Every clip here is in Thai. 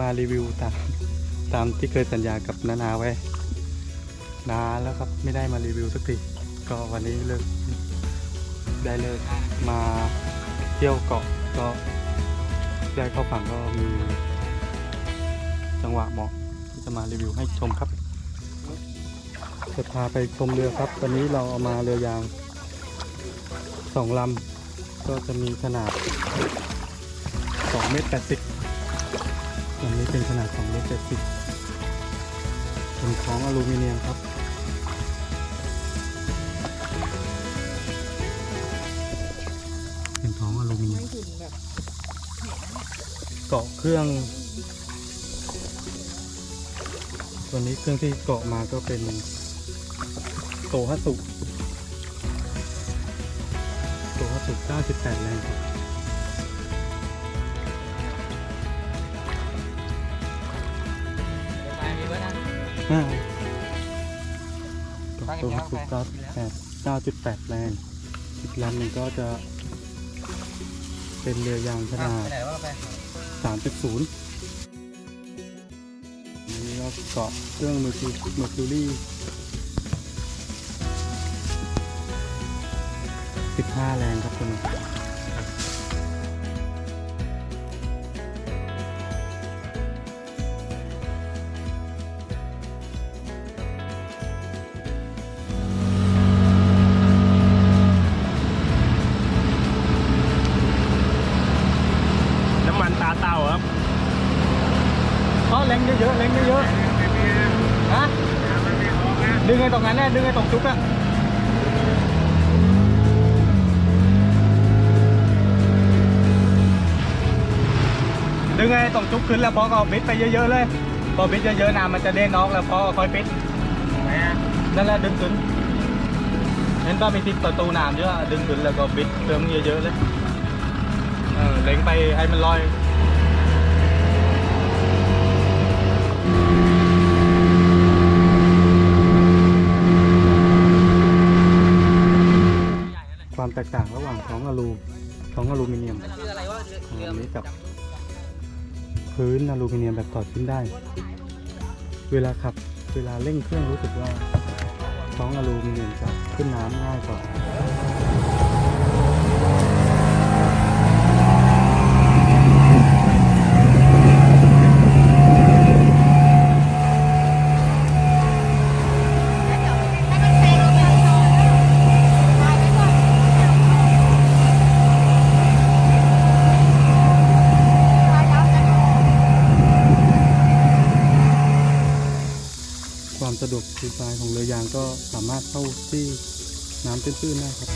มารีวิวตามตามที่เคยสัญญากับนานาไว้นานแล้วครับไม่ได้มารีวิวสักทีก็วันนี้เลิกได้เลิกมาเที่ยวเกาะก็ได้เข้าฝั่งก็มีจังหวะเหมาะที่จะมารีวิวให้ชมครับจะพาไปชมเรือครับ ตอนนี้เราเอามาเรือยางสองลำก็จะมีขนาด2เมตร80 ลำนี้เป็นขนาด2เมตร80เป็นของอลูมิเนียมครับเป็นท้องอลูมิเนียมเกาะเครื่อง ตัวนี้เครื่องที่เกาะมาก็เป็นโตฮัตสุโตฮัตสุ98แรงครับ ตัวตัวตัวก็แปดเก้าจุดแปดแรงอีกลำหนึ่งก็จะ เป็นเรือยางขนาดสามจุดศูนย์นี่เราเกาะเครื่องมือคือมือคิวรี่สิบห้าแรงครับคุณ เล็งเยอะๆเล็งเยอะๆฮะดึงไอ้ตรงนั้นแน่ดึงไอ้ตรงจุกอะดึงไอ้ตรงจุกขึ้นแล้วพอก็บิดไปเยอะๆเลยพอบิดเยอะๆน้ำมันจะเด้นออกแล้วพอค่อยปิดนั่นแหละดึงขึ้นเห็นป่ะมีติดประตูน้ำเยอะดึงขึ้นแล้วก็บิดเครื่องเยอะๆเลยเออเล็งไปให้มันลอย ความแตกต่างระหว่างท้องอลูท้องอลูมิเนียมอันนี้กับ พื้นอลูมิเนียมแบบถอดขึ้นได้ เวลาขับเวลาเร่งเครื่องรู้สึกว่าท้องอลูมิเนียมจะขึ้นน้ำง่ายกว่า ความ สะดวกดีไซน์ของเรือยางก็สามารถเข้าที่น้ำตื้นๆได้ครับ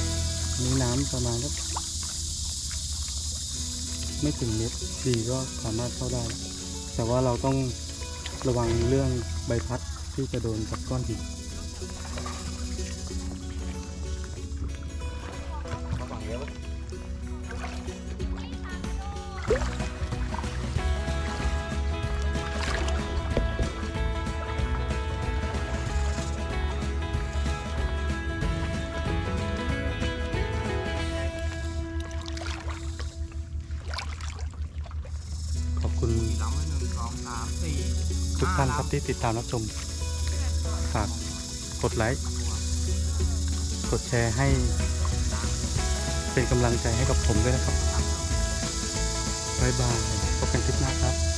นี้น้ำประมาณสักไม่ถึงเมตรดีก็สามารถเข้าได้ แต่ว่าเราต้องระวังเรื่องใบพัดที่จะโดนกับก้อนหินขอบคุณลำหนึ่งสอง ทุกท่านครับที่ติดตามรับชม ฝากกดไลค์ กดแชร์ให้ เป็นกำลังใจให้กับผมด้วยนะครับ บ๊ายบายพบกันคลิปหน้าครับ